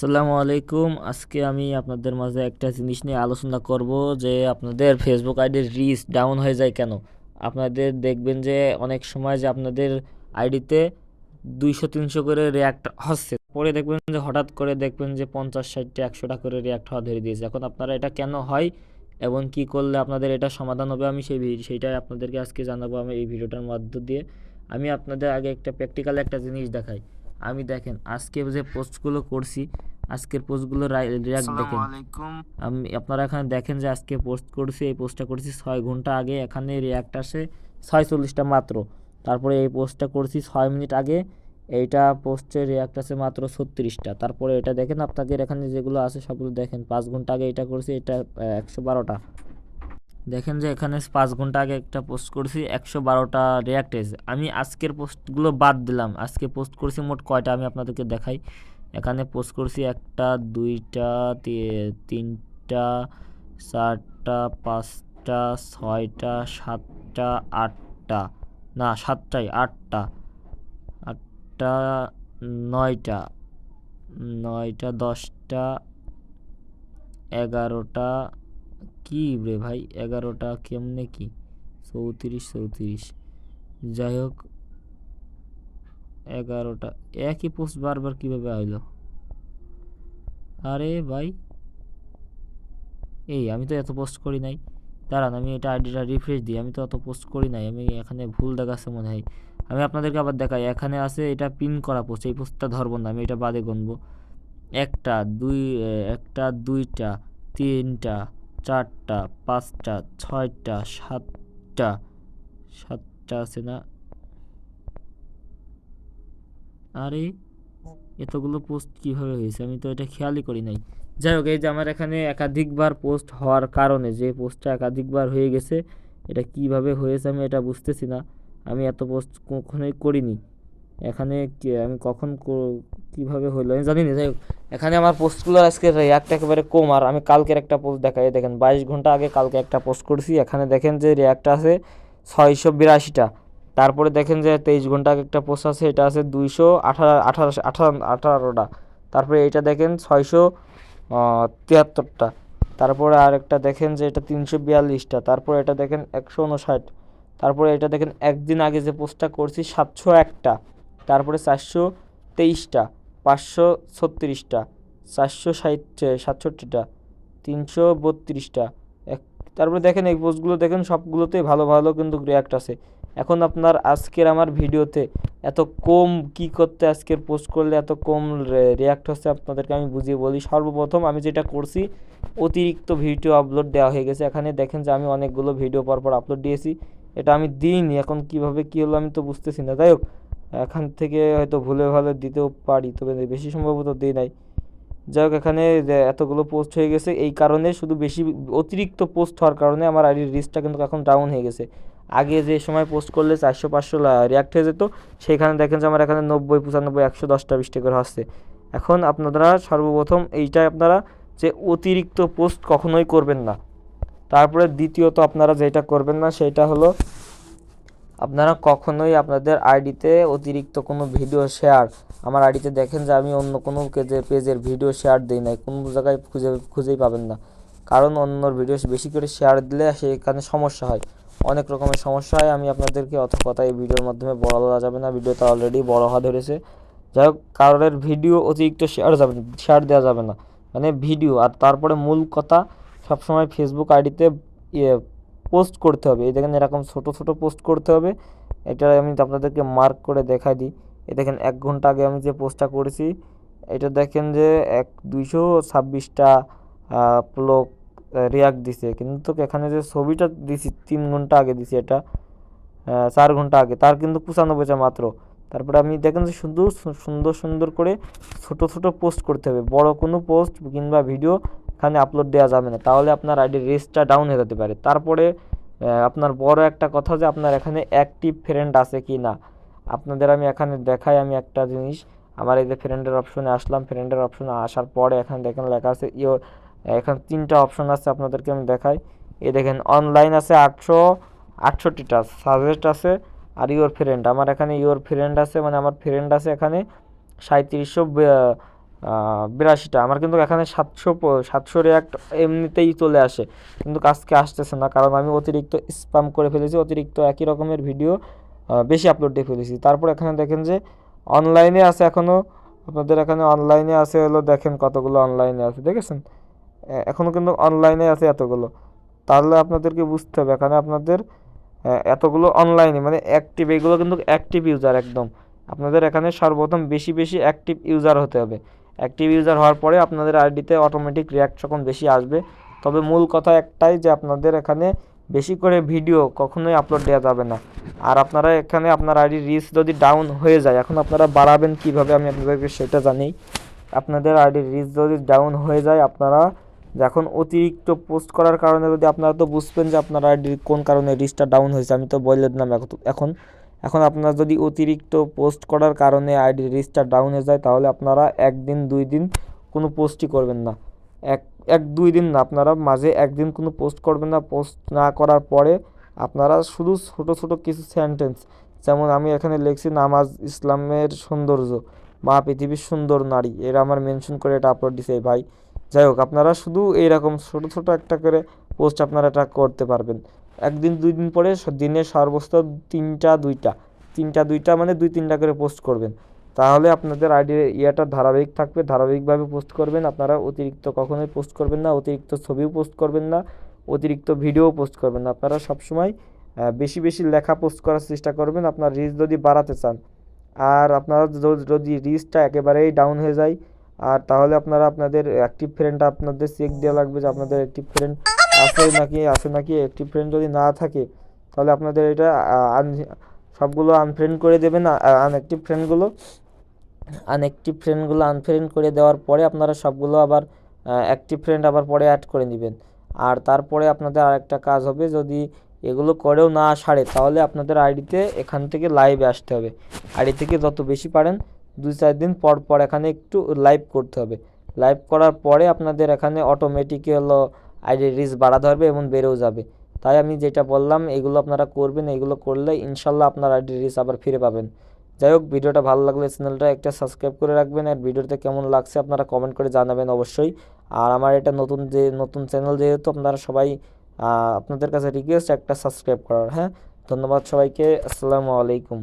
আসসালামু আলাইকুম। আজকে আমি আপনাদের মাঝে একটা জিনিস নিয়ে আলোচনা করব যে আপনাদের ফেসবুক আইডির রিচ ডাউন হয়ে যায় কেন? আপনাদের দেখবেন যে অনেক সময় যে আপনাদের আইডিতে দুইশো, তিনশো করে রিয়াক্ট হচ্ছে। পরে দেখবেন যে হঠাৎ করে দেখবেন যে পঞ্চাশ ষাটটা একশোটা করে রিয়াক্ট হওয়া ধরে দিয়েছে। এখন আপনারা এটা কেন হয় এবং কি করলে আপনাদের এটা সমাধান হবে আমি সেই সেইটাই আপনাদেরকে আজকে জানাব আমি এই ভিডিওটার মধ্য দিয়ে। আমি আপনাদের আগে একটা প্র্যাকটিক্যাল একটা জিনিস দেখাই। আমি দেখেন আজকে যে পোস্টগুলো করছি আজকের পোস্টগুলো রিয়াক্ট দেখেন। আমি আপনারা এখানে দেখেন যে আজকে পোস্ট করছি এই পোস্টটা করছি ছয় ঘণ্টা আগে। এখানে রিয়াক্ট আসে ছয়চল্লিশটা মাত্র। তারপরে এই পোস্টটা করছি ছয় মিনিট আগে। এইটা পোস্টে রিয়াক্ট আছে মাত্র ছত্রিশটা। তারপরে এটা দেখেন আপনাদের এখানে যেগুলো আছে সবগুলো দেখেন। পাঁচ ঘণ্টা আগে এটা করছি এটা একশো বারোটা। দেখেন যে এখানে পাঁচ ঘণ্টা আগে একটা পোস্ট করছি একশো বারোটা রিয়াক্ট এসে। আমি আজকের পোস্টগুলো বাদ দিলাম। আজকে পোস্ট করছি মোট কয়টা আমি আপনাদেরকে দেখাই। এখানে পোস্ট করছি একটা, দুইটা তিনটা, চারটা, পাঁচটা, ছয়টা, সাতটা, আটটা। না, সাতটাই, আটটা। আটটা, নয়টা। নয়টা, দশটা, এগারোটা, কি রে ভাই? এগারোটা কেমনে কি? চৌত্রিশ চৌত্রিশ। যাই হোক এগারোটা। একই পোস্ট বারবার কীভাবে আইলো? আরে ভাই, এই আমি তো এত পোস্ট করি নাই। দাঁড়ান, আমি এটা আইডিটা রিফ্রেশ দিই। আমি তো অত পোস্ট করি নাই। আমি এখানে ভুল দেখাচ্ছে মনে হয়। আমি আপনাদেরকে আবার দেখাই। এখানে আছে এটা পিন করা পোস্ট এই পোস্টটা ধরবো না, আমি এটা বাদে গুনবো। একটা, দুই, একটা, দুইটা, তিনটা, চারটা, পাঁচটা, ছয়টা, সাতটা সাতটা আছে না? আরে, এতগুলো পোস্ট কীভাবে হয়েছে? আমি তো এটা খেয়ালই করি নাই। যাই হোক, এই যে আমার এখানে একাধিকবার পোস্ট হওয়ার কারণে, যে পোস্টটা একাধিকবার হয়ে গেছে, এটা কীভাবে হয়েছে আমি এটা বুঝতেছি না। আমি এত পোস্ট কখনোই করিনি। এখানে আমি কখন কীভাবে হলো আমি জানি না। যাই হোক, এখানে আমার পোস্টগুলো আজকে রিয়াক্ট একেবারে কম। আর আমি কালকের একটা পোস্ট দেখাই। দেখেন, বাইশ ঘণ্টা আগে কালকে একটা পোস্ট করছি। এখানে দেখেন যে রিয়াক্ট আছে ছয়শো বিরাশিটা। তারপরে দেখেন যে তেইশ ঘণ্টা আগে একটা পোস্ট আছে, এটা আছে দুইশো আঠারো আঠারো আঠারো, আঠারোটা। তারপরে এইটা দেখেন ছয়শো তিয়াত্তরটা। তারপরে আরেকটা দেখেন যে এটা তিনশো বিয়াল্লিশটা। তারপরে এটা দেখেন একশো উনষাট তারপরে এটা দেখেন একদিন আগে যে পোস্টটা করছি সাতশো একটা। তারপরে চারশো তেইশটা, পাঁচশো ছত্রিশটা, চারশো ষাট, সাতষট্টিটা, তিনশো বত্রিশটা। এক, তারপরে দেখেন এই পোস্টগুলো দেখেন সবগুলোতেই ভালো ভালো কিন্তু রিয়াক্ট আছে। এখন আপনার আজকের আমার ভিডিওতে এত কম কি করতে আজকের পোস্ট করলে এত কম রিয়াক্ট হচ্ছে আপনাদেরকে আমি বুঝিয়ে বলি। সর্বপ্রথম আমি যেটা করছি, অতিরিক্ত ভিডিও আপলোড দেওয়া হয়ে গেছে। এখানে দেখেন যে আমি অনেকগুলো ভিডিও পরপর আপলোড দিয়েছি। এটা আমি দিইনি। এখন কীভাবে কী হলো আমি তো বুঝতেছি না। যাই হোক, এখান থেকে হয়তো ভুলে ভালো দিতেও পারি, তবে বেশি সম্ভবত দিই নাই। যাই হোক, এখানে এতগুলো পোস্ট হয়ে গেছে, এই কারণে শুধু বেশি অতিরিক্ত পোস্ট হওয়ার কারণে আমার আইডির রিস্কটা কিন্তু এখন ডাউন হয়ে গেছে। আগে যে সময় পোস্ট করলে চারশো, পাঁচশো রিয়াক্ট হয়ে যেত, সেইখানে দেখেন যে আমার এখানে নব্বই, পঁচানব্বই, একশো, দশটা বিশটা করে আসছে এখন আপনারা সর্বপ্রথম এইটাই আপনারা যে অতিরিক্ত পোস্ট কখনোই করবেন না। তারপরে দ্বিতীয়ত আপনারা যেটা করবেন না, সেটা হলো আপনারা কখনোই আপনাদের আইডিতে অতিরিক্ত কোনো ভিডিও শেয়ার আমার আইডিতে দেখেন যে আমি অন্য কোনো পেজে- পেজের ভিডিও শেয়ার দিই নাই, কোনো জায়গায় খুঁজে, খুঁজেই পাবেন না। কারণ অন্যর ভিডিও বেশি করে শেয়ার দিলে সেখানে সমস্যা হয়। অনেক রকমের সমস্যা হয়। আমি আপনাদেরকে অত কথা এই ভিডিওর মাধ্যমে বলা যাবে না। ভিডিওটা অলরেডি বড় হওয়া ধরেছে। যাই হোক, কারোর ভিডিও অতিরিক্ত শেয়ার যাবে শেয়ার দেওয়া যাবে না। মানে ভিডিও, আর তারপরে মূল কথা, সবসময় ফেসবুক আইডিতে ইয়ে পোস্ট করতে হবে। এই দেখেন এরকম ছোট ছোট পোস্ট করতে হবে। এটা আমি আপনাদেরকে মার্ক করে দেখাই দিই। এ দেখেন, এক ঘণ্টা আগে আমি যে পোস্টটা করেছি, এটা দেখেন যে এক দুইশো ছাব্বিশটা লোক রিয়াক্ট দিছে। কিন্তু এখানে যে ছবিটা দিছি, তিন ঘণ্টা আগে দিছি এটা চার ঘণ্টা আগে, তার কিন্তু পঁচানব্বইটা মাত্র। তারপরে আমি দেখেন যে শুধু সু- সুন্দর সুন্দর করে ছোট ছোট পোস্ট করতে হবে। বড় কোনো পোস্ট কিংবা ভিডিও এখানে আপলোড দেওয়া যাবে না। তাহলে আপনার আইডির রেসটা ডাউন হয়ে যেতে পারে। তারপরে আপনার বড় একটা কথা যে আপনার এখানে অ্যাক্টিভ ফ্রেন্ড আছে কি না? আপনাদের আমি এখানে দেখাই আমি একটা জিনিস। আমার এই যে ফ্রেন্ডের অপশনে আসলাম। ফ্রেন্ডের অপশনে আসার পরে এখানে দেখেন লেখা আছে ইয়োর এখানে তিনটা অপশন আছে আপনাদেরকে আমি দেখাই। এ দেখেন অনলাইন আছে আটশো আটষট্টিটা সাজেস্ট আছে আর ইওর ফ্রেন্ড আমার এখানে ইওর ফ্রেন্ড আছে মানে আমার ফ্রেন্ড আছে এখানে সাঁত্রিশশো বিরাশিটা। আমার কিন্তু এখানে সাতশো সাতশো রিয়াক্ট এমনিতেই চলে আসে। কিন্তু কাজকে আসতেছে না, কারণ আমি অতিরিক্ত স্প্যাম করে ফেলেছি, অতিরিক্ত একই রকমের ভিডিও বেশি আপলোড দিয়ে ফেলেছি। তারপর এখানে দেখেন যে অনলাইনে আছে এখনও আপনাদের এখানে অনলাইনে আছে হলো, দেখেন কতগুলো অনলাইনে আছে, দেখেছেন? এখনও কিন্তু অনলাইনে আছে এতগুলো। তাহলে আপনাদেরকে বুঝতে হবে, এখানে আপনাদের এতগুলো অনলাইনে মানে অ্যাক্টিভ এগুলো কিন্তু অ্যাক্টিভ ইউজার একদম। আপনাদের এখানে সর্বপ্রথম বেশি বেশি অ্যাক্টিভ ইউজার হতে হবে। অ্যাক্টিভ ইউজার হওয়ার পরে আপনাদের আইডিতে অটোমেটিক রিয়াক্ট যখন বেশি আসবে, তবে মূল কথা একটাই যে আপনাদের এখানে বেশি করে ভিডিও কখনোই আপলোড দেওয়া যাবে না। আর আপনারা এখানে আপনার আইডি রিচ যদি ডাউন হয়ে যায়, এখন আপনারা বাড়াবেন কীভাবে আমি আপনাদেরকে সেটা জানি। আপনাদের আইডি রিচ যদি ডাউন হয়ে যায়, আপনারা যখন অতিরিক্ত পোস্ট করার কারণে যদি আপনারা তো বুঝবেন যে আপনারা কোন কারণে রিচটা ডাউন হয়েছে, আমি তো বলে দিলাম এখন- এখন এখন আপনার যদি অতিরিক্ত পোস্ট করার কারণে আইডি রিচটা ডাউন হয়ে যায়, তাহলে আপনারা একদিন, দুই দিন কোনো পোস্টই করবেন না। এক এক, দুই দিন না, আপনারা মাঝে একদিন কোনো পোস্ট করবেন না পোস্ট না করার পরে আপনারা শুধু ছোট ছোট কিছু সেন্টেন্স যেমন আমি এখানে লিখছি, নামাজ ইসলামের সৌন্দর্য, মা পৃথিবীর সুন্দর নারী এরা আমার মেনশন করে এটা আপলোড দিছে ভাই যাই হোক, আপনারা শুধু এইরকম ছোট ছোট একটা করে পোস্ট আপনারা এটা করতে পারবেন। একদিন, দুই দিন পরে দিনে সর্বোচ্চ তিনটা, দুইটা তিনটা, দুইটা মানে দুই, তিনটা করে পোস্ট করবেন। তাহলে আপনাদের আইডি ইয়েটা ধারাবাহিক থাকবে, ধারাবাহিকভাবে পোস্ট করবেন। আপনারা অতিরিক্ত কখনোই পোস্ট করবেন না, অতিরিক্ত ছবিও পোস্ট করবেন না, অতিরিক্ত ভিডিও পোস্ট করবেন না। আপনারা সবসময় বেশি বেশি লেখা পোস্ট করার চেষ্টা করবেন। আপনার রিচ যদি বাড়াতে চান, আর আপনারা যদি রিচটা একেবারেই ডাউন হয়ে যায় আর তাহলে আপনারা আপনাদের অ্যাক্টিভ ফ্রেন্ডটা আপনাদের চেক দেওয়া লাগবে যে আপনাদের অ্যাক্টিভ ফ্রেন্ড আছে নাকি আছে নাকি? অ্যাক্টিভ ফ্রেন্ড যদি না থাকে, তাহলে আপনাদের এটা সবগুলো আনফ্রেন্ড করে দেবেন আনঅ্যাক্টিভ ফ্রেন্ডগুলো আনঅ্যাক্টিভ ফ্রেন্ডগুলো আনফ্রেন্ড করে দেওয়ার পরে আপনারা সবগুলো আবার অ্যাক্টিভ ফ্রেন্ড আবার পরে অ্যাড করে নেবেন। আর তারপরে আপনাদের আরেকটা কাজ হবে, যদি এগুলো করেও না সারে, তাহলে আপনাদের আইডিতে এখান থেকে লাইভে আসতে হবে। আইডি থেকে যত বেশি পারেন দুই চার দিন পর পর এখানে একটু লাইভ করতে হবে। লাইভ করার পরে আপনাদের এখানে অটোমেটিক হলো আইডি রিচ বাড়া ধরবে এবং বেড়েও যাবে। তাই আমি যেটা বললাম, এগুলো আপনারা করবেন, এগুলো করলে ইনশাল্লাহ আপনার আইডি রিচ আবার ফিরে পাবেন। যাই হোক, ভিডিওটা ভালো লাগলে চ্যানেলটা একটা সাবস্ক্রাইব করে রাখবেন আর ভিডিওতে কেমন লাগছে আপনারা কমেন্ট করে জানাবেন অবশ্যই। আর আমার এটা নতুন যে, নতুন চ্যানেল যেহেতু আপনারা সবাই আপনাদের কাছে রিকোয়েস্ট একটা সাবস্ক্রাইব করার হ্যাঁ? ধন্যবাদ সবাইকে, আসসালামু আলাইকুম।